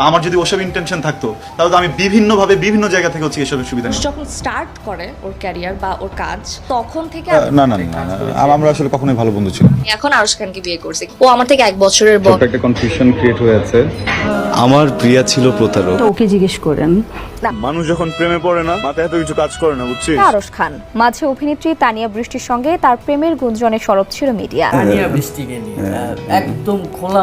আমার যদি ওসব ইন্টেনশন থাকতো তাহলে তো আমি বিভিন্নভাবে বিভিন্ন জায়গা থেকে হচ্ছে এসবের সুবিধা। যখন স্টার্ট করে ওর ক্যারিয়ার বা ওর কাজ তখন থেকে না না না না, আমরা আসলে কখনোই ভালো বন্ধু ছিলাম আমি এখন আরশ খানকে বিয়ে করছি। ও আমার থেকে এক বছরের বড়। একটা কনফিউশন ক্রিয়েট হয়ে আছে। আমার প্রিয়া ছিল প্রতারক। তো ওকে জিজ্ঞেস করেন। মানুষ যখন প্রেমে পড়ে না মাথায় এত কিছু কাজ করে না বুঝছিস? আরশ খান মাঝে অভিনেত্রী তানিয়া বৃষ্টির সঙ্গে তার প্রেমের গুঞ্জনে সরব ছিল মিডিয়া। তানিয়া বৃষ্টিকে নিয়ে আহ, একদম খোলা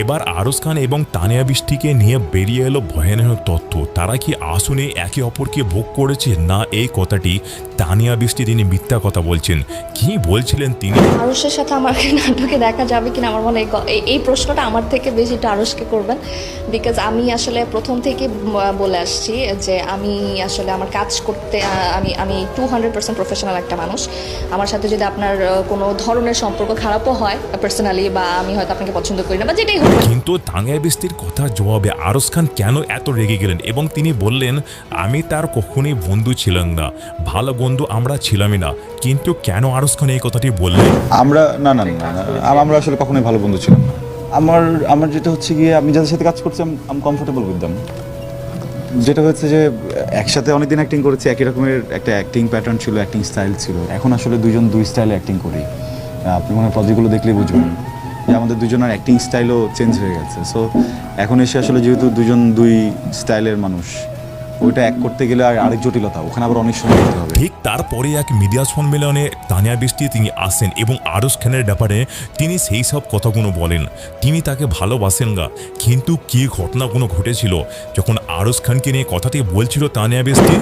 এবার আরস খান এবং তানিয়া বৃষ্টিকে নিয়ে বেরিয়ে এলো ভয়ানক তথ্য তারা কি আসনে একে অপরকে ভোগ করেছে? না এই কথাটি তানিয়া বৃষ্টি তিনি মিথ্যা কথা বলছেন। কি বলছিলেন তিনি? আরশের সাথে আমাকে নাটকে দেখা যাবে কিনা আমার মনে হয় এই- প্রশ্নটা আমার থেকে বেশি আরশকে করবেন। বিকজ আমি আসলে প্রথম থেকে বলে আসছি যে আমি আসলে আমার কাজ করতে আমি আমি টু হান্ড্রেড পার্সেন্ট প্রফেশনাল একটা মানুষ। আমার সাথে যদি আপনার কোনো ধরনের সম্পর্ক খারাপও হয় পার্সোনালি বা আমি হয়তো আপনাকে পছন্দ করি না বা যেটাই হোক। কিন্তু তানিয়া বৃষ্টির কথা জবাবে আরস খান কেন এত রেগে গেলেন? এবং তিনি বললেন আমি তার কখনোই বন্ধু ছিলাম না। ভালো বন্ধু আমরা ছিলামই না কিন্তু কেন আরস খান এই কথাটি বললেন? আমরা না না না না, আমরা আসলে কখনোই ভালো বন্ধু ছিলাম না। আমার আমার যেটা হচ্ছে গিয়ে আমি যাদের সাথে কাজ করছি আমি কমফোর্টেবল উইথ যেটা হচ্ছে যে একসাথে অনেকদিন অ্যাক্টিং করেছি একই রকমের একটা অ্যাক্টিং প্যাটার্ন ছিল অ্যাক্টিং স্টাইল ছিল। এখন আসলে দুজন দুই স্টাইলে অ্যাক্টিং করি। আপনি মনে প্রজেক্টগুলো দেখলেই বুঝবেন যে আমাদের দুজনের অ্যাক্টিং স্টাইলও চেঞ্জ হয়ে গেছে। সো এখন এসে আসলে যেহেতু দুজন দুই স্টাইলের মানুষ ওইটা এক করতে গেলে আর আরেক জটিলতা ওখানে আবার অনেক সময় দিতে হবে। ঠিক তারপরে এক মিডিয়া সম্মেলনে তানিয়া বৃষ্টি তিনি আসেন এবং আরস খানের ব্যাপারে তিনি সেই সব কথাগুলো বলেন। তিনি তাকে ভালোবাসেন গা কিন্তু কি ঘটনাগুলো ঘটেছিল যখন আরস খানকে নিয়ে কথাটি বলছিল তানিয়া বৃষ্টি?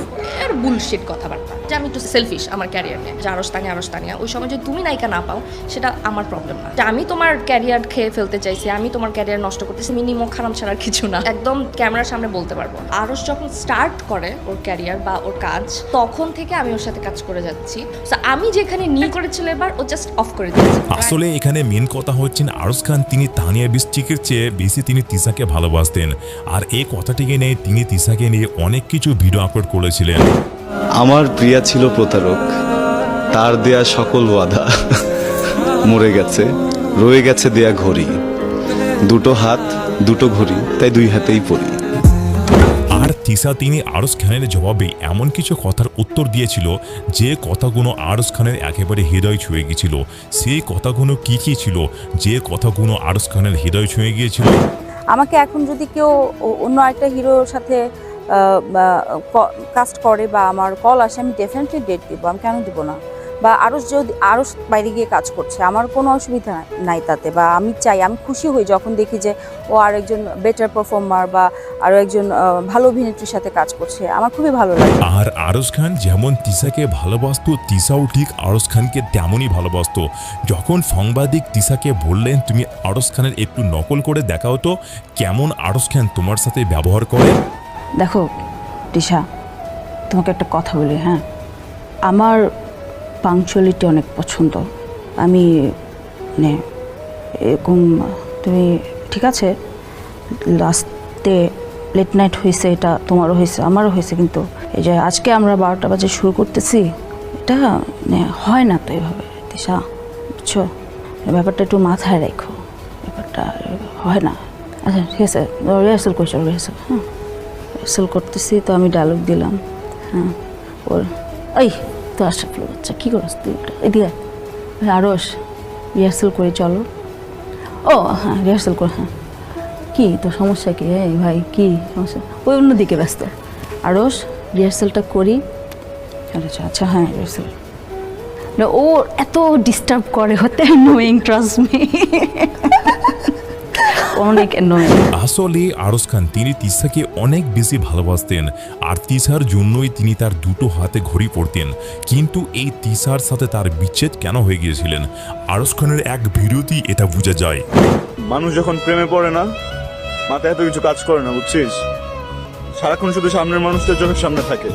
আর বুলশিট কথাবার্তা। যে আমি একটু সেলফিশ আমার ক্যারিয়ার নিয়ে। যে আরস তানিয়া আরস তানিয়া ওই সময় যদি তুমি নায়িকা না পাও, সেটা আমার প্রবলেম না। যে আমি তোমার ক্যারিয়ার খেয়ে ফেলতে চাইছি, আমি তোমার ক্যারিয়ার নষ্ট করতেছি মিনিমম খারাপ ছাড়া আর কিছু না। একদম ক্যামেরার সামনে বলতে পারব। আরস যখন স্টার্ট করে ওর ক্যারিয়ার বা ওর কাজ, তখন থেকে আমি ওর সাথে কাজ করে যাচ্ছি। আমি যেখানে নিয়ে করেছিল এবার, ও জাস্ট অফ করে দিয়েছে। আসলে এখানে মেন কথা হচ্ছেন আরস খান, তিনি তানিয়া বৃষ্টিকের চেয়ে বেশি তিনি তিসাকে ভালোবাসতেন। আর এই কথাটিকে নিয়ে তিনি তিসাকে নিয়ে অনেক কিছু ভিডিও আপলোড করেছিলেন। আমার প্রিয়া ছিল প্রতারক। তার দেয়া সকল ওয়াদা মরে গেছে রয়ে গেছে দেয়া ঘড়ি। দুটো হাত দুটো ঘড়ি তাই দুই হাতেই পড়ি। আর তিসা তিনি আরস খানের জবাবে এমন কিছু কথার উত্তর দিয়েছিল যে কথাগুলো আরস খানের একেবারে হৃদয় ছুঁয়ে গিয়েছিল। সেই কথাগুলো কি কি ছিল? যে কথাগুলো আরস খানের হৃদয় ছুঁয়ে গিয়েছিল? আমাকে এখন যদি কেউ অন্য একটা হিরোর সাথে কাস্ট করে বা আমার কল আসে, আমি ডেফিনেটলি ডেট দিব, আমি কেন দিব না? বা আরও যদি আরও বাইরে গিয়ে কাজ করছে, আমার কোনো অসুবিধা নাই তাতে, বা আমি চাই, আমি খুশি হই যখন দেখি যে ও আর একজন বেটার পারফর্মার বা আরও একজন ভালো অভিনেত্রীর সাথে কাজ করছে, আমার খুবই ভালো লাগে। আর আরস খান যেমন তিসাকে ভালোবাসতো তিসাও ঠিক আরস খানকে তেমনই ভালোবাসতো। যখন সাংবাদিক তিসাকে বললেন, তুমি আরস খানের একটু নকল করে দেখাও তো, কেমন আরস খান তোমার সাথে ব্যবহার করে? দেখো দিশা তোমাকে একটা কথা বলি হ্যাঁ? আমার পাংচুয়ালিটি অনেক পছন্দ। আমি মানে এরকম, তুমি ঠিক আছে? লাস্টে লেট নাইট হয়েছে, এটা তোমারও হয়েছে, আমারও হয়েছে, কিন্তু এই যে আজকে আমরা বারোটা বাজে শুরু করতেছি, এটা মানে হয় না তো এইভাবে দিশা বুঝছ? ব্যাপারটা একটু মাথায় রেখো, ব্যাপারটা, হয় না। আচ্ছা ঠিক আছে রিহার্সাল করছ রিহার্সাল হ্যাঁ? রিহার্সাল করতেছি, তো আমি ডায়লগ দিলাম। হ্যাঁ ওর ওই তো আশা বাচ্চা, কী করস তুই। ওই আরস রিহার্সাল করে চলো। ও হ্যাঁ রিহার্সেল কর হ্যাঁ। কী তো সমস্যা কী? এই ভাই, কী সমস্যা? ওই অন্যদিকে ব্যস্ত। আরস রিহার্সেলটা করি। আচ্ছা আচ্ছা হ্যাঁ রিহার্সেল ও এত ডিস্টার্ব করে হতে নোয়িং ট্রাস্ট মি অনেক নোয়িং আসলে আরস খান তিনি তিসাকে অনেক বেশি ভালোবাসতেন আর তিসার জন্যই তিনি তার দুটো হাতে ঘড়ি পড়তেন কিন্তু এই তিসার সাথে তার বিচ্ছেদ কেন হয়ে গিয়েছিলেন? আরস খানের এক ভিডিওতেই এটা বোঝা যায়। মানুষ যখন প্রেমে পড়ে না মাথায় এত কিছু কাজ করে না বুঝছিস? সারাক্ষণ শুধু সামনের মানুষদের চোখের সামনে থাকে।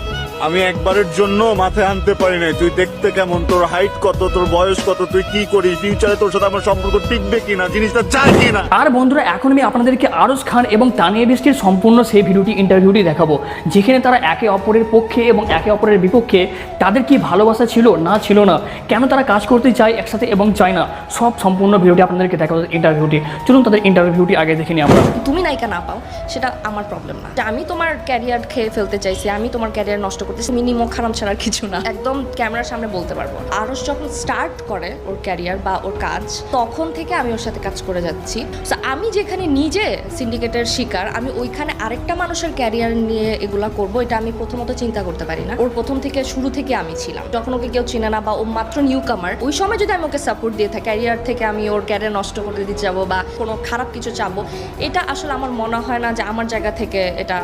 আমি একবারের জন্য মাথায় আনতে পারি নাই। তুই দেখতে কেমন? তোর হাইট কত? তোর বয়স কত? তুই কি করিস? ফিউচারে তোর সাথে আমার সম্পর্ক টিকবে কিনা? জিনিসটা চাই কিনা? আর বন্ধুরা এখন আমি আপনাদেরকে আরস খান এবং তানিয়া বৃষ্টির সম্পূর্ণ সেই ভিডিওটি ইন্টারভিউটি দেখাবো। যেখানে তারা একে অপরের পক্ষে এবং একে অপরের বিপক্ষে তাদের কি ভালোবাসা ছিল না ছিল না কেন তারা কাজ করতে চায় একসাথে এবং চায় না সব সম্পূর্ণ ভিডিওটি আপনাদেরকে দেখাবো ইন্টারভিউটি চলুন তাদের ইন্টারভিউটি আগে দেখে নিই আমরা। তুমি নায়িকা না পাও সেটা আমার প্রবলেম না। আমি তোমার ক্যারিয়ার খেয়ে ফেলতে চাইছি, আমি তোমার ক্যারিয়ার নষ্ট করতেছি মিনিমম খারাপ ছাড়ার কিছু না। একদম ক্যামেরার সামনে বলতে পারব। আরস যখন স্টার্ট করে ওর ক্যারিয়ার বা ওর কাজ, তখন থেকে আমি ওর সাথে কাজ করে যাচ্ছি। আমি যেখানে নিজে সিন্ডিকেটের শিকার, আমি ওইখানে আরেকটা মানুষের ক্যারিয়ার নিয়ে এগুলা করব, এটা আমি প্রথমত চিন্তা করতে পারি না। ওর প্রথম থেকে শুরু থেকে আমি ছিলাম। যখন ওকে কেউ চিনে না বা ও মাত্র নিউ কামার ওই সময় যদি আমি ওকে সাপোর্ট দিয়ে থাকি ক্যারিয়ার থেকে আমি ওর ক্যারিয়ার নষ্ট করে দিতে যাব বা কোনো খারাপ কিছু চাবো, এটা আসলে আমার মনে হয় না যে আমার জায়গা থেকে এটা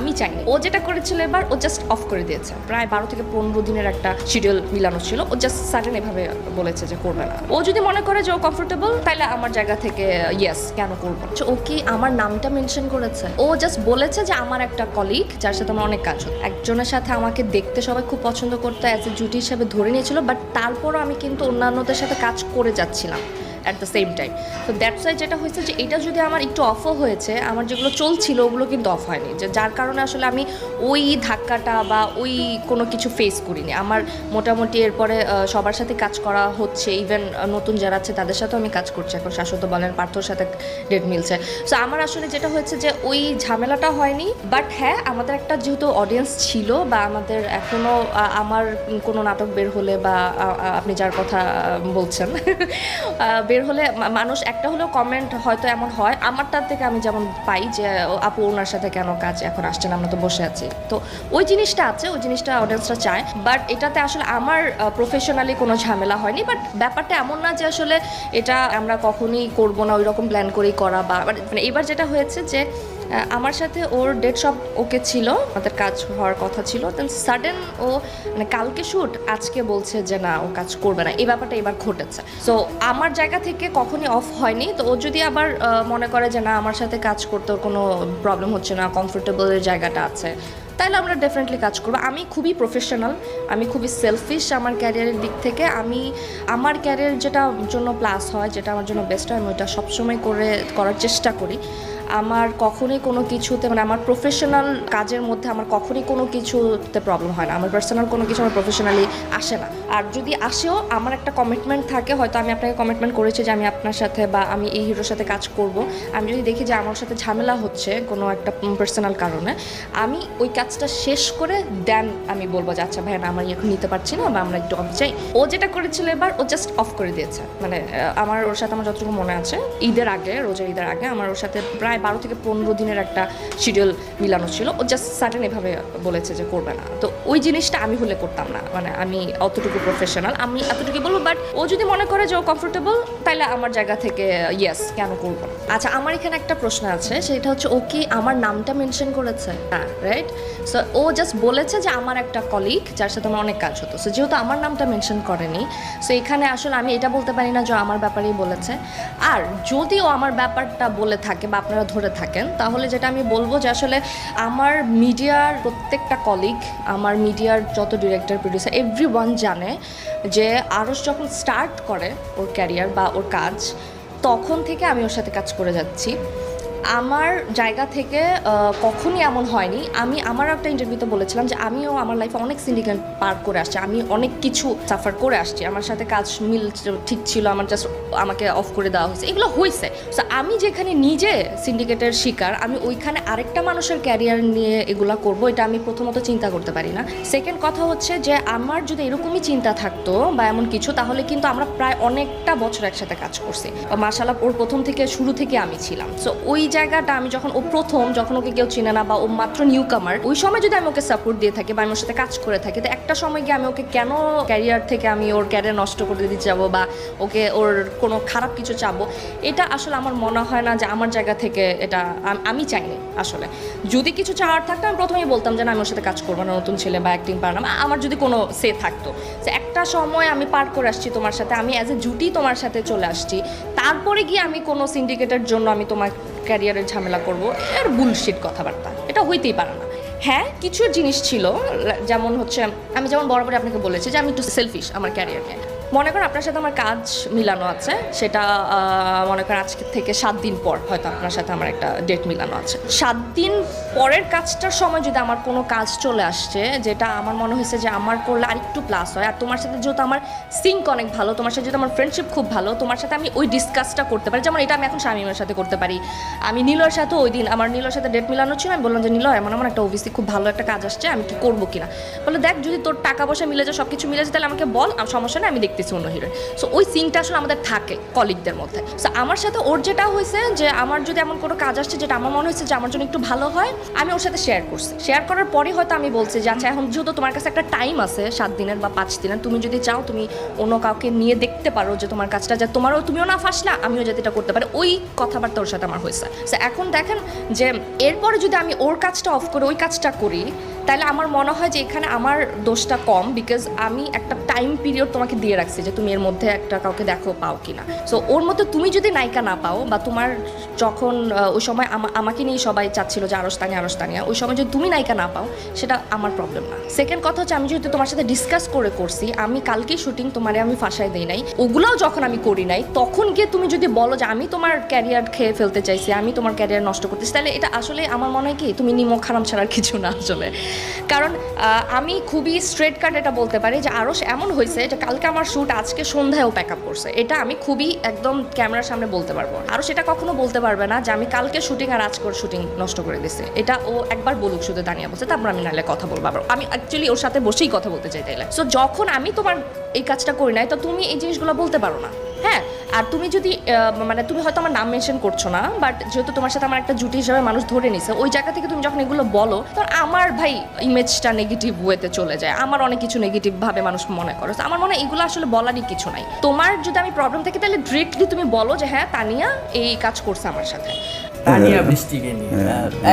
আম- চাইনি। ও যেটা করেছিল এবার ও জাস্ট অফ করে দিয়েছে। প্রায় বারো থেকে পনেরো দিনের একটা শিডিউল মিলানো ছিল। ও জাস্ট সাডেন এভাবে বলেছে যে করবে না। ও যদি মনে করে যে ও কমফোর্টেবল তাহলে আমার জায়গা থেকে ইয়েস কেন করব? না? ও কি আমার নামটা মেনশন করেছে? ও জাস্ট বলেছে যে আমার একটা কলিগ যার সাথে আমার অনেক কাজ হতো। একজনের সাথে আমাকে দেখতে সবাই খুব পছন্দ করতো অ্যাজ এ জুটি হিসাবে ধরে নিয়েছিল বাট তারপরও আমি কিন্তু অন্যান্যদের সাথে কাজ করে যাচ্ছিলাম। অ্যাট দ্য সেম টাইম তো দ্যাটস ওয়াই যেটা হয়েছে যে এটা যদি আমার একটু অফও হয়েছে আমার যেগুলো চলছিল ওগুলো কিন্তু অফ হয়নি। যে যার কারণে আসলে আমি ওই ধাক্কাটা বা ওই কোনো কিছু ফেস করিনি। আমার মোটামুটি এরপরে সবার সাথে কাজ করা হচ্ছে। ইভেন নতুন যারা আছে তাদের সাথেও আমি কাজ করছি। এখন শাশ্বত বলেন পার্থর সাথে ডেট মিলছে সো আমার আসলে যেটা হয়েছে যে ওই ঝামেলাটা হয়নি বাট হ্যাঁ আমাদের একটা যেহেতু অডিয়েন্স ছিল বা আমাদের এখনও আমার কোনো নাটক বের হলে বা আপনি যার কথা বলছেন আহ, বের হলে মানুষ একটা হলেও কমেন্ট হয়তো এমন হয়। আমার তার থেকে আমি যেমন পাই যে আপু ওনার সাথে কেন কাজ এখন আসছেন আমরা তো বসে আছি। তো ওই জিনিসটা আছে, ওই জিনিসটা অডিয়েন্সরা চায়। বাট এটাতে আসলে আমার প্রফেশনালি কোনো ঝামেলা হয়নি। বাট ব্যাপারটা এমন না যে আসলে এটা আমরা কখনই করব না ওই রকম প্ল্যান করেই করা বা মানে এবার যেটা হয়েছে যে আমার সাথে ওর ডেট সব ওকে ছিল, আমাদের কাজ হওয়ার কথা ছিল। দেন সাডেন ও মানে কালকে শ্যুট আজকে বলছে যে না, ও কাজ করবে না। এই ব্যাপারটা এবার ঘটেছে। সো আমার জায়গা থেকে কখনই অফ হয়নি। তো ও যদি আবার মনে করে যে না, আমার সাথে কাজ করতে ওর কোনো প্রবলেম হচ্ছে না কমফোর্টেবলের জায়গাটা আছে, তাহলে আমরা ডেফিনেটলি কাজ করব। আমি খুবই প্রফেশনাল আমি খুবই সেলফিশ আমার ক্যারিয়ারের দিক থেকে। আমি, আমার ক্যারিয়ার যেটা জন্য প্লাস হয়, যেটা আমার জন্য বেস্ট হয়, আমি ওটা সবসময় করে, করার চেষ্টা করি। আমার কখনোই কোনো কিছুতে মানে আমার প্রফেশনাল কাজের মধ্যে আমার কখনোই কোনো কিছুতে প্রবলেম হয় না। আমার পার্সোনাল কোনো কিছু আমার প্রফেশনালি আসে না। আর যদি আসেও আমার একটা কমিটমেন্ট থাকে, হয়তো আমি আপনাকে কমিটমেন্ট করেছি যে আমি আপনার সাথে বা আমি এই হিরোর সাথে কাজ করব। আমি যদি দেখি যে আমার সাথে ঝামেলা হচ্ছে কোনো একটা পার্সোনাল কারণে, আমি ওই কাজটা শেষ করে দেন আমি বলব যে আচ্ছা ভাই না, আমি এখন নিতে পারছি না বা আমরা একটু অফ চাই। ও যেটা করেছিল এবার, ও জাস্ট অফ করে দিয়েছে। মানে আমার ওর সাথে আমার যতটুকু মনে আছে, ঈদের আগে, রোজার ঈদের আগে, আমার ওর সাথে প্রায় বারো থেকে পনেরো দিনের একটা শিডিউল মিলানো ছিল। ও জাস্ট সাডেন এভাবে বলেছে যে, করবে না। তো ওই জিনিসটা আমি হলে করতাম না। মানে আমি অতটুকু প্রফেশনাল আমি এতটুকু বলব বাট ও যদি মনে করে যে ও কমফোর্টেবল তাহলে আমার জায়গা থেকে ইয়েস কেন করব আচ্ছা আমার এখানে একটা প্রশ্ন আছে, সেটা হচ্ছে ও কি আমার নামটা মেনশন করেছে? হ্যাঁ রাইট সো ও জাস্ট বলেছে যে আমার একটা কলিগ যার সাথে আমার অনেক কাজ হতো। সো যেহেতু আমার নামটা মেনশন করেনি সো এখানে আসলে আমি এটা বলতে পারি না যে আমার ব্যাপারেই বলেছে। আর যদি ও আমার ব্যাপারটা বলে থাকে বা আপনারা ধরে থাকেন, তাহলে যেটা আমি বলব যে আসলে আমার মিডিয়ার প্রত্যেকটা কলিগ আমার মিডিয়ার যত ডিরেক্টর প্রডিউসার এভরি জানে যে আরস যখন স্টার্ট করে ওর ক্যারিয়ার বা ওর কাজ, তখন থেকে আমি ওর সাথে কাজ করে যাচ্ছি। আমার জায়গা থেকে কখনই এমন হয়নি। আমি, আমার একটা ইন্টারভিউতে বলেছিলাম যে, আমিও আমার লাইফে অনেক সিন্ডিকেট পার করে আসছি। আমি অনেক কিছু সাফার করে আসছি। আমার সাথে কাজ মিল ঠিক ছিল, আমার জাস্ট আমাকে অফ করে দেওয়া হয়েছে। এগুলো হয়েছে। সো আমি যেখানে নিজে সিন্ডিকেটের শিকার, আমি ওইখানে আরেকটা মানুষের ক্যারিয়ার নিয়ে এগুলো করব, এটা আমি প্রথমত চিন্তা করতে পারি না। সেকেন্ড কথা হচ্ছে যে, আমার যদি এরকমই চিন্তা থাকতো বা এমন কিছু, তাহলে কিন্তু আমরা প্রায় অনেকটা বছর একসাথে কাজ করছি। মাসালা ওর প্রথম থেকে, শুরু থেকে আমি ছিলাম। সো ওই জায়গাটা আমি যখন ও প্রথম, যখন ওকে কেউ চিনে না বা ও মাত্র নিউ কামার ওই সময় যদি আমি ওকে সাপোর্ট দিয়ে থাকি বা আমি ওর সাথে কাজ করে থাকি, তো একটা সময় গিয়ে আমি ওকে কেন ক্যারিয়ার থেকে আমি ওর ক্যারিয়ার নষ্ট করে দিতে যাব বা ওকে ওর কোনো খারাপ কিছু চাবো? এটা আসলে আমার মনে হয় না যে আমার জায়গা থেকে এটা আম- চাইনি আসলে। যদি কিছু চাওয়ার থাকতো, আমি প্রথমেই বলতাম যে না, আমি ওর সাথে কাজ করব না, নতুন ছেলে বা অ্যাক্টিং পার না বা আমার যদি কোনো সে থাকতো। একটা সময় আমি পার করে আসছি তোমার সাথে, আমি অ্যাজ এ জুটি তোমার সাথে চলে আসছি। তারপরে গিয়ে আমি কোনো সিন্ডিকেটের জন্য আমি তোমার ক্যারিয়ারের ঝামেলা করব এর বুলশিট কথাবার্তা। এটা হইতেই পারে না। হ্যাঁ কিছু জিনিস ছিল যেমন হচ্ছে, আমি যেমন বরাবরই আপনাকে বলেছি যে আমি একটু সেলফিশ আমার ক্যারিয়ার নিয়ে মনে করেন আপনার সাথে আমার কাজ মিলানো আছে, সেটা মনে করেন আজকে থেকে সাত দিন পর হয়তো আপনার সাথে আমার একটা ডেট মিলানো আছে। সাত দিন পরের কাজটার সময় যদি আমার কোনো কাজ চলে আসছে, যেটা আমার মনে হয়েছে যে আমার করলে আরেকটু প্লাস হয়, আর তোমার সাথে যেহেতু আমার সিঙ্ক অনেক ভালো, তোমার সাথে যেহেতু আমার ফ্রেন্ডশিপ খুব ভালো, তোমার সাথে আমি ওই ডিসকাসটা করতে পারি। যেমন এটা আমি এখন শামিমের সাথে করতে পারি। আমি নীলর সাথে ওই দিন, আমার নীলর সাথে ডেট মিলানো ছিল, আমি বললাম যে নীল এমন আমার একটা ওবিসি খুব ভালো একটা কাজ আসছে, আমি কি করব কিনা? বলে, দেখ, যদি তোর টাকা পয়সা মিলে যায় সব কিছু মিলে যায়, তাহলে আমাকে বল সমস্যা নেই, আমি দেখতেছি অন্য হিরোইন। সো ওই সিনটা আসলে আমাদের থাকে কলিগদের মধ্যে। সো আমার সাথে ওর যেটা হয়েছে যে, আমার যদি এমন কোনো কাজ আসছে যেটা আমার মনে হয়েছে যে, আমার জন্য একটু ভালো হয়, আমি ওর সাথে শেয়ার করছি। শেয়ার করার পরে হয়তো আমি বলছি যে আচ্ছা এখন যেহেতু তোমার কাছে একটা টাইম আছে, সাত দিনের বা পাঁচ দিনের, তুমি যদি চাও, তুমি অন্য কাউকে নিয়ে দেখতে পারো যে, তোমার কাজটা যে, তোমারও তুমিও না ফাঁসলা আমিও যাতে এটা করতে পারি। ওই কথাবার্তা ওর সাথে আমার হয়েছে। এখন দেখেন যে, এরপরে যদি আমি ওর কাজটা অফ করে, ওই কাজটা করি তাহলে আমার মনে হয় যে এখানে আমার দোষটা কম বিকজ আমি একটা টাইম পিরিয়ড তোমাকে দিয়ে রাখছি যে তুমি এর মধ্যে একটা কাউকে দেখো, পাও কি না সো ওর মধ্যে তুমি যদি নায়িকা না পাও বা তোমার যখন ওই সময় আমা- আমাকে নিয়ে সবাই চাচ্ছিল যে আরস তানিয়া আরস তানিয়া ওই সময় যদি তুমি নায়িকা না পাও, সেটা আমার প্রবলেম না। সেকেন্ড কথা হচ্ছে আমি যেহেতু তোমার সাথে ডিসকাস করে করছি, আমি কালকেই শুটিং তোমারে আমি ফাঁসাই দিই নাই। ওগুলাও যখন আমি করি নাই, তখন গিয়ে তুমি যদি বলো যে আমি তোমার ক্যারিয়ার খেয়ে ফেলতে চাইছি, আমি তোমার ক্যারিয়ার নষ্ট করতেছি, তাহলে এটা আসলে আমার মনে হয় কি, তুমি নিমো খারাম ছাড়ার কিছু না আসলে। কারণ আমি খুবই স্ট্রেট কাট এটা বলতে পারি যে আরও এমন হয়েছে যে কালকে আমার শ্যুট আজকে সন্ধ্যায়ও প্যাক আপ করছে। এটা আমি খুবই একদম ক্যামেরার সামনে বলতে পারব। আরও সেটা কখনো বলতে পারবে না যে আমি কালকে শুটিং আর আজকের শুটিং নষ্ট করে দিছি। এটা ও একবার বলুক শুধু দাঁড়িয়ে বলছে, তারপর আমি নাহলে কথা বলব আবার। আমি অ্যাকচুয়ালি ওর সাথে বসেই কথা বলতে চাই তাইলে। সো যখন আমি তোমার এই কাজটা করি নাই, তো তুমি এই জিনিসগুলো বলতে পারো না। হ্যাঁ আর তুমি যদি মানে তুমি হয়তো আমার নাম মেনশন করছ না বাট যেহেতু তোমার সাথে আমার একটা জুটি হিসাবে মানুষ ধরে নিছে ওই জায়গা থেকে তুমি যখন এগুলো বলো তখন আমার ভাই ইমেজটা নেগেটিভ ওয়েতে চলে যায়। আমার অনেক কিছু নেগেটিভ ভাবে মানুষ মনে করে। আমার মনে হয় এগুলো আসলে বলারই কিছু নাই। তোমার যদি আমি প্রবলেম থাকে তাহলে ডিরেক্টলি তুমি বলো যে হ্যাঁ তানিয়া এই কাজ করছে আমার সাথে। তানিয়া বৃষ্টিকে নিয়ে।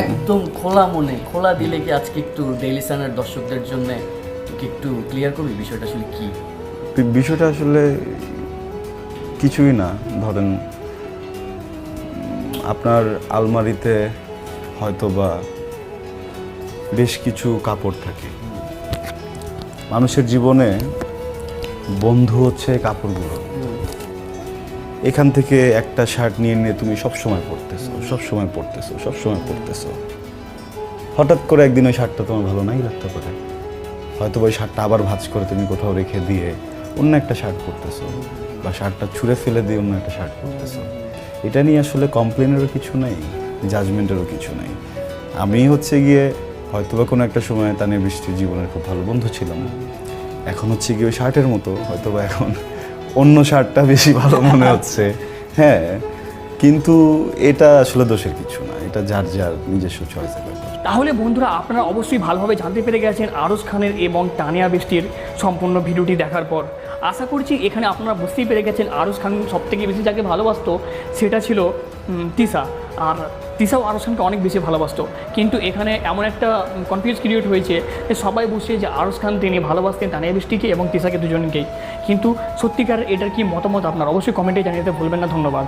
একদম খোলা মনে খোলা দিলে কি আজকে একটু ডেইলি সানের দর্শকদের জন্য একটু ক্লিয়ার করবি বিষয়টা আসলে কি? বিষয়টা আসলে কিছুই না। ধরেন, আপনার আলমারিতে হয়তো বা বেশ কিছু কাপড় থাকে। মানুষের জীবনে বন্ধু হচ্ছে কাপড়গুলো। এখান থেকে একটা শার্ট নিয়ে নিয়ে তুমি সব সময় পরতেছো সব সময় পরতেছো সব সময় পরতেছো। হঠাৎ করে একদিন ওই শার্টটা তোমার ভালো নাই লাগতে পারে। হয়তো ওই শার্টটা আবার ভাঁজ করে তুমি কোথাও রেখে দিয়ে অন্য একটা শার্ট পরতেছো বা শার্টটা ছুঁড়ে ফেলে দিয়ে অন্য একটা শার্ট পরতেছো। এটা নিয়ে আসলে কমপ্লেনেরও কিছু নেই জাজমেন্টেরও কিছু নেই। আমি হচ্ছে গিয়ে হয়তো বা কোনো একটা সময় তানিয়া বৃষ্টির জীবনের খুব ভালো বন্ধু ছিলাম। এখন হচ্ছে গিয়ে ওই শার্টের মতো হয়তো বা এখন অন্য শার্টটা বেশি ভালো মনে হচ্ছে। হ্যাঁ কিন্তু এটা আসলে দোষের কিছু না, এটা যার যার নিজস্ব ব্যাপার তাহলে বন্ধুরা আপনারা অবশ্যই ভালোভাবে জানতে পেরে গেছেন আরস খানের এবং তানিয়া বৃষ্টির সম্পূর্ণ ভিডিওটি দেখার পর। আশা করছি এখানে আপনারা বুঝতেই পেরে গেছেন আরস খান সব থেকে বেশি যাকে ভালোবাসতো সেটা ছিল তিসা। আর তিসাও আরস খানকে অনেক বেশি ভালোবাসতো। কিন্তু এখানে এমন একটা কনফিউজ ক্রিয়েট হয়েছে যে সবাই বুঝছে যে আরস খান তিনি ভালোবাসতেন তানিয়া বৃষ্টিকে এবং তিসাকে দুজনকেই। কিন্তু সত্যিকার এটার কি মতামত আপনার অবশ্যই কমেন্টে জানিয়ে দিতে ভুলবেন না, ধন্যবাদ।